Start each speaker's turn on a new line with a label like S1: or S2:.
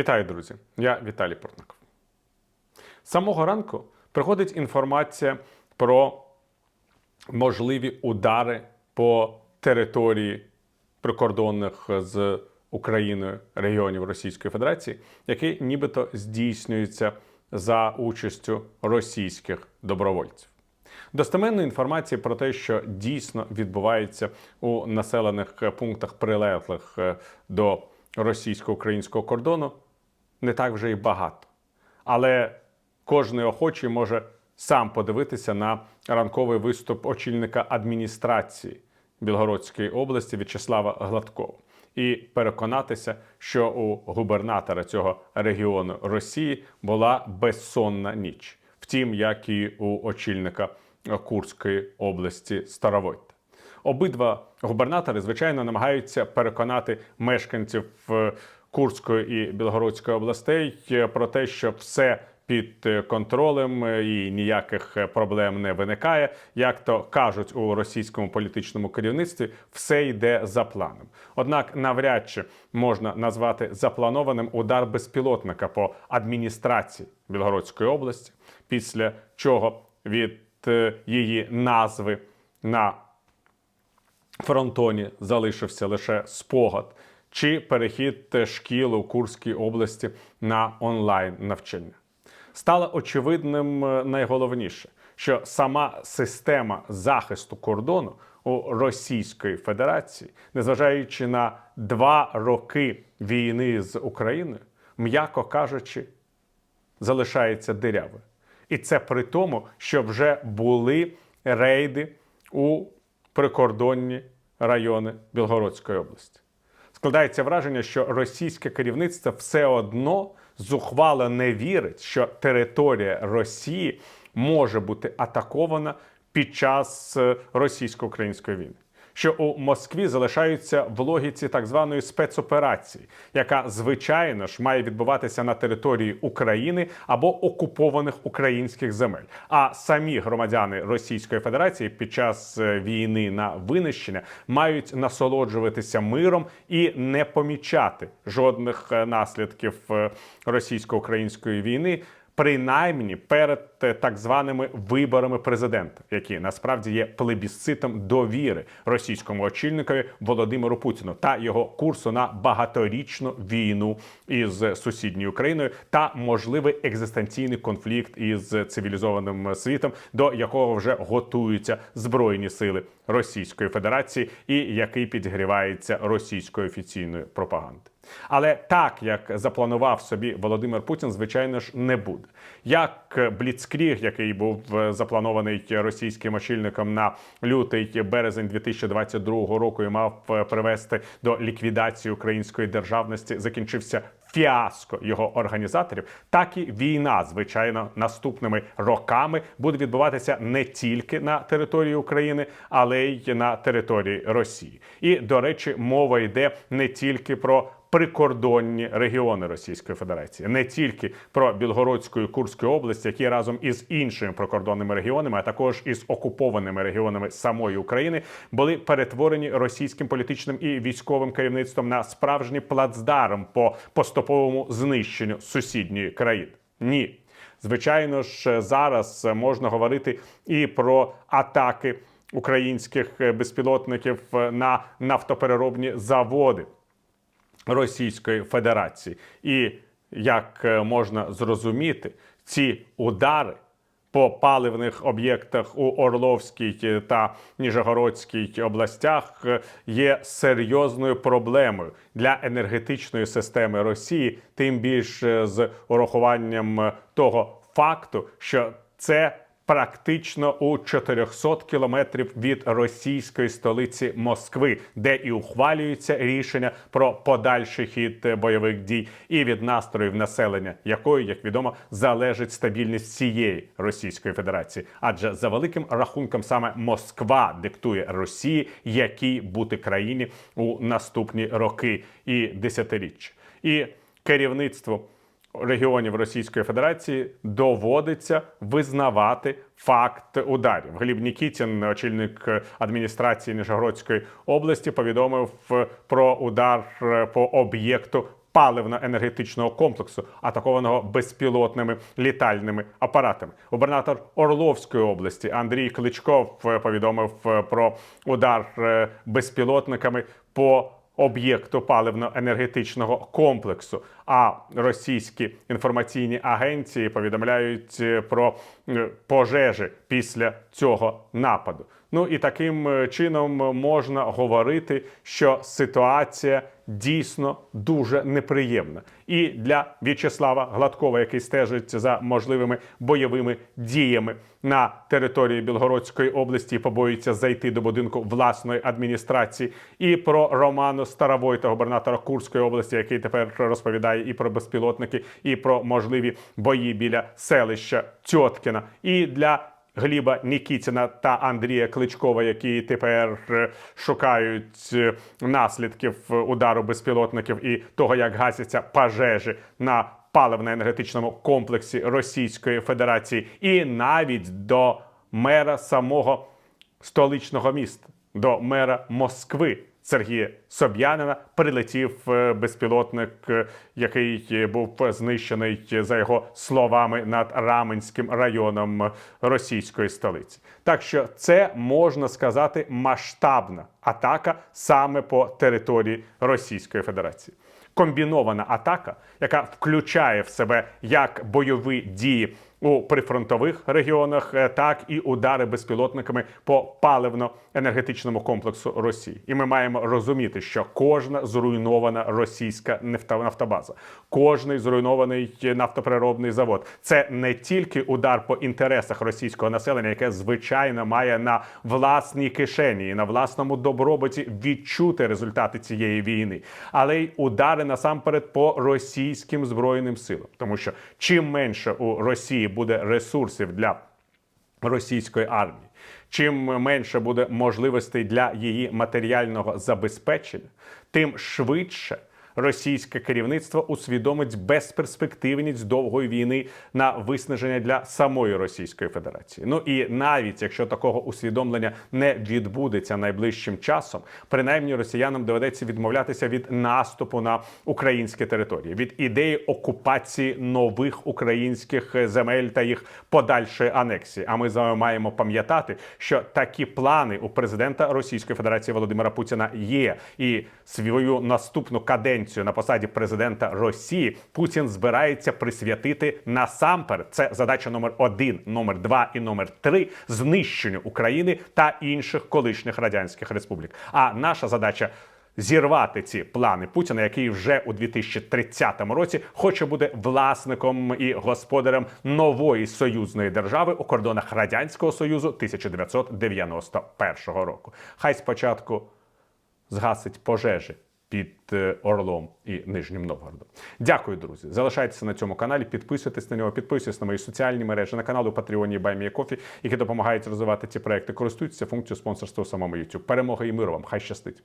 S1: Вітаю, друзі! Я Віталій Портников. З самого ранку приходить інформація про можливі удари по території прикордонних з Україною регіонів Російської Федерації, які нібито здійснюються за участю російських добровольців. Достеменної інформації про те, що дійсно відбувається у населених пунктах, прилеглих е, до російсько-українського кордону, не так вже і багато. Але кожен охочий може сам подивитися на ранковий виступ очільника адміністрації Білгородської області В'ячеслава Гладкова і переконатися, що у губернатора цього регіону Росії була безсонна ніч, втім, як і у очільника Курської області Старовойта. Обидва губернатори, звичайно, намагаються переконати мешканців е, Курської і Білгородської областей е, про те, що все під е, контролем е, і ніяких проблем не виникає. Як то кажуть у російському політичному керівництві, все йде за планом. Однак, навряд чи можна назвати запланованим удар безпілотника по адміністрації Білгородської області, після чого від її назви на фронтоні залишився лише спогад, чи перехід шкіл у Курській області на онлайн навчання. Стало очевидним е, найголовніше, що сама система захисту кордону у Російської Федерації, незважаючи на два роки війни з Україною, м'яко кажучи, залишається дирявою. І це при тому, що вже були рейди у прикордонні райони Білгородської області. Складається враження, що російське керівництво все одно зухвало не вірить, що територія Росії може бути атакована під час е, російсько-української війни. Що у Москві залишаються в логіці так званої спецоперації, яка звичайно ж має відбуватися на території України або окупованих українських земель. А самі громадяни Російської Федерації під час е, війни на винищення мають насолоджуватися миром і не помічати жодних е, наслідків е, російсько-української війни. Принаймні перед е, так званими виборами президента, які насправді є плебісцитом довіри російському очільникові Володимиру Путіну та його курсу на багаторічну війну із сусідньою Україною та можливий екзистенційний конфлікт із цивілізованим світом, до якого вже готуються збройні сили Російської Федерації, і який підгрівається російською офіційною пропагандою. Але так як запланував собі Володимир Путін, звичайно ж не буде. Як Бліцкріг, який був е, запланований російським очільником на лютий березень 2022 року, і мав е, привести до ліквідації української державності, закінчився. Фіаско його організаторів, так і війна, звичайно, наступними роками буде відбуватися не тільки на території України, але й на території Росії. І до речі, мова йде не тільки про прикордонні регіони Російської Федерації, не тільки про Білгородську і Курську область, які разом із іншими прикордонними регіонами, а також із окупованими регіонами самої України, були перетворені російським політичним і військовим керівництвом на справжній плацдарм по поступовому знищенню сусідньої країни. Ні. Звичайно ж, зараз можна говорити і про атаки українських безпілотників на нафтопереробні заводи. Російської Федерації. І як е, можна зрозуміти, ці удари по паливних об'єктах у Орловській та Ніжегородській областях е, є серйозною проблемою для енергетичної системи Росії, тим більше з урахуванням того факту, що це практично у 400 кілометрів від російської столиці Москви, де і ухвалюється рішення про подальший хід бойових дій, і від настроїв населення, якої, як відомо, залежить стабільність цієї Російської Федерації. Адже за великим рахунком саме Москва диктує Росії, якій бути країні у наступні роки і десятиріччя. І керівництво регіонів Російської Федерації доводиться визнавати факт ударів. Гліб Нікітін, очільник адміністрації Нижегородської області, повідомив про удар по об'єкту паливно-енергетичного комплексу, атакованого безпілотними літальними апаратами. Губернатор Орловської області Андрій Кличков е, повідомив е, про удар е, безпілотниками по об'єкту паливно-енергетичного комплексу. А російські інформаційні агенції повідомляють е, про е, пожежі після цього нападу. Ну і таким е, чином можна говорити, що ситуація дійсно дуже неприємна. І для В'ячеслава Гладкова, який стежить за можливими бойовими діями на території Білгородської області, і побоюється зайти до будинку власної адміністрації, і про Роману Старовойта, губернатора Курської області, який тепер розповідає і про безпілотники, і про можливі бої біля селища Тьоткіна, і для Гліба Нікітіна та Андрія Кличкова, які тепер е, шукають е, наслідків е, удару безпілотників і того, як гасяться пожежі на паливно-енергетичному комплексі Російської Федерації, і навіть до мера самого столичного міста, до мера Москви. Сергія Соб'янина прилетів е, безпілотник, е, який е, був знищений за його словами над Раменським районом російської столиці. Так що це можна сказати масштабна атака саме по території Російської Федерації. Комбінована атака, яка включає в себе як бойові дії у прифронтових регіонах, е, так і удари безпілотниками по паливно-енергетичному комплексу Росії. І ми маємо розуміти, що кожна зруйнована російська нафтобаза, кожний зруйнований нафтопереробний завод це не тільки удар по інтересах російського населення, яке звичайно має на власній кишені і на власному добробуті відчути результати цієї війни, але й удари насамперед по російським збройним силам, тому що чим менше у Росії буде ресурсів для російської армії. Чим менше буде можливостей для її матеріального забезпечення, тим швидше російське керівництво усвідомить безперспективність довгої війни на виснаження для самої Російської Федерації. Ну і навіть якщо такого усвідомлення не відбудеться найближчим часом, принаймні росіянам доведеться відмовлятися від наступу на українські території, від ідеї окупації нових українських земель та їх подальшої анексії. А ми з вами маємо пам'ятати, що такі плани у президента Російської Федерації Володимира Путіна є, і свою наступну каденцію на посаді президента Росії Путін збирається присвятити насамперед. Це задача номер один, номер два і номер три знищенню України та інших колишніх радянських республік. А наша задача. Зірвати ці плани Путіна, який вже у 2030 році хоче бути власником і господарем нової союзної держави у кордонах радянського союзу 1991 року. Хай спочатку згасить пожежі під е, Орлом і Нижнім Новгородом. Дякую, друзі. Залишайтеся на цьому каналі, підписуйтесь на нього, підписуйтесь на мої соціальні мережі, на канал у Патреоні Кофі, які допомагають розвивати ці проекти. Користуйтеся функцією спонсорства у самому YouTube. Перемоги і миру вам! Хай щастить!